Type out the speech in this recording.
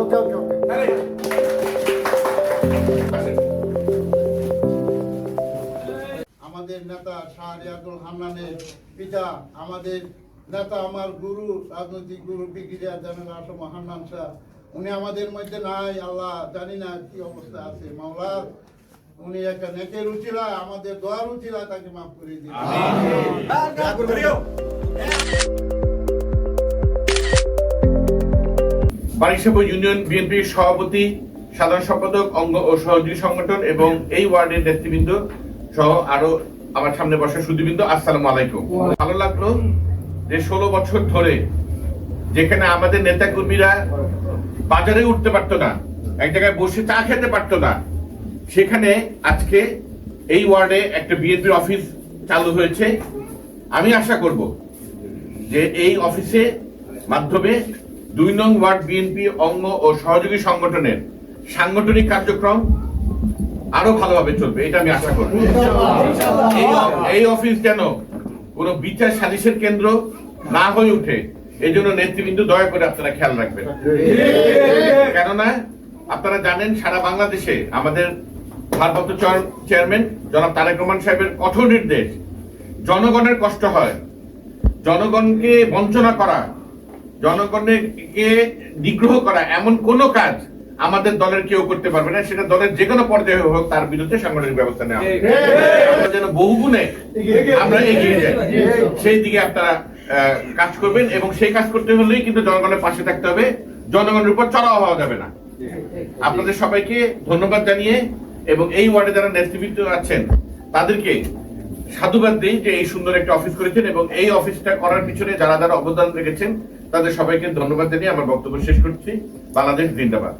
ওকে ওকে আমাদের নেতা শাহরিয়াতুল হান্নানের পিতা আমাদের নেতা আমার গুরু রাজনৈতিক গুরু ব্রিগেডিয়ার জেনারেল আসম হান্নান শাহ উনি আমাদের মধ্যে নাই আল্লাহ জানি না কি অবস্থা আছে। মাওলা উনি একটা নেকের উচিলা আমাদের দোয়ার উচিলা তাকে মাফ করে দিন। বারিশাব ইউনিয়ন বিএনপির সভাপতি, সাধারণ সম্পাদক, অঙ্গ ও সহযোগী সংগঠন এবং এই ওয়ার্ডের নেতৃবৃন্দ সহ আরও আমার সামনে বসা সুদীবৃন্দ আসসালামু আলাইকুম। ভালো লাগল যে ষোলো বছর ধরে যেখানে আমাদের নেতা কর্মীরা বাজারে উঠতে পারতো না, এক জায়গায় বসে চা খেতে পারতো না, সেখানে আজকে এই ওয়ার্ডে একটা বিএনপির অফিস চালু হয়েছে। আমি আশা করব যে এই অফিসে মাধ্যমে দুই নং ওয়ার্ড বিএনপি অঙ্গ ও সহযোগী সংগঠনের সাংগঠনিক কার্যক্রম আরও ভালোভাবে চলবে, এটা আমি আশা এই এই অফিস যেন কোনো বিচার সালিশের কেন্দ্র না হয়ে উঠে এই জন্য নেতৃবৃন্দ দয়া করে আপনারা খেয়াল রাখবেন। কেননা আপনারা জানেন সারা বাংলাদেশে আমাদের ভারপ্রাপ্ত চেয়ারম্যান জনাব তারেক রহমান সাহেবের কঠোর নির্দেশ, জনগণের কষ্ট হয় জনগণকে বঞ্চনা করা জনগণকে নিগ্রহ করা এমন কোন কাজ আমাদের দলের কেউ করতে পারবে না। সেটা দলের যে কোনো পর্যায়ে হোক তার বিরুদ্ধে সাংগঠনিক ব্যবস্থা নেওয়া হবে। যেন বহুগুণে আমরা এগিয়ে যাই। সেই দিকে আপনারা কাজ করবেন এবং সেই কাজ করতে হলেই কিন্তু জনগণের পাশে থাকতে হবে। জনগণের উপর চড়াও হওয়া যাবে না। আপনাদের সবাইকে ধন্যবাদ জানিয়ে এবং এই ওয়ার্ডে যারা নেতৃবৃন্দ আছেন তাদেরকে সাধুবাদ দিই যে এই সুন্দর একটা অফিস করেছেন এবং এই অফিসটা করার পিছনে যারা যারা অবদান রেখেছেন, তাদের সবাইকে ধন্যবাদ জানিয়ে আমার বক্তব্য শেষ করছি। বাংলাদেশ জিন্দাবাদ।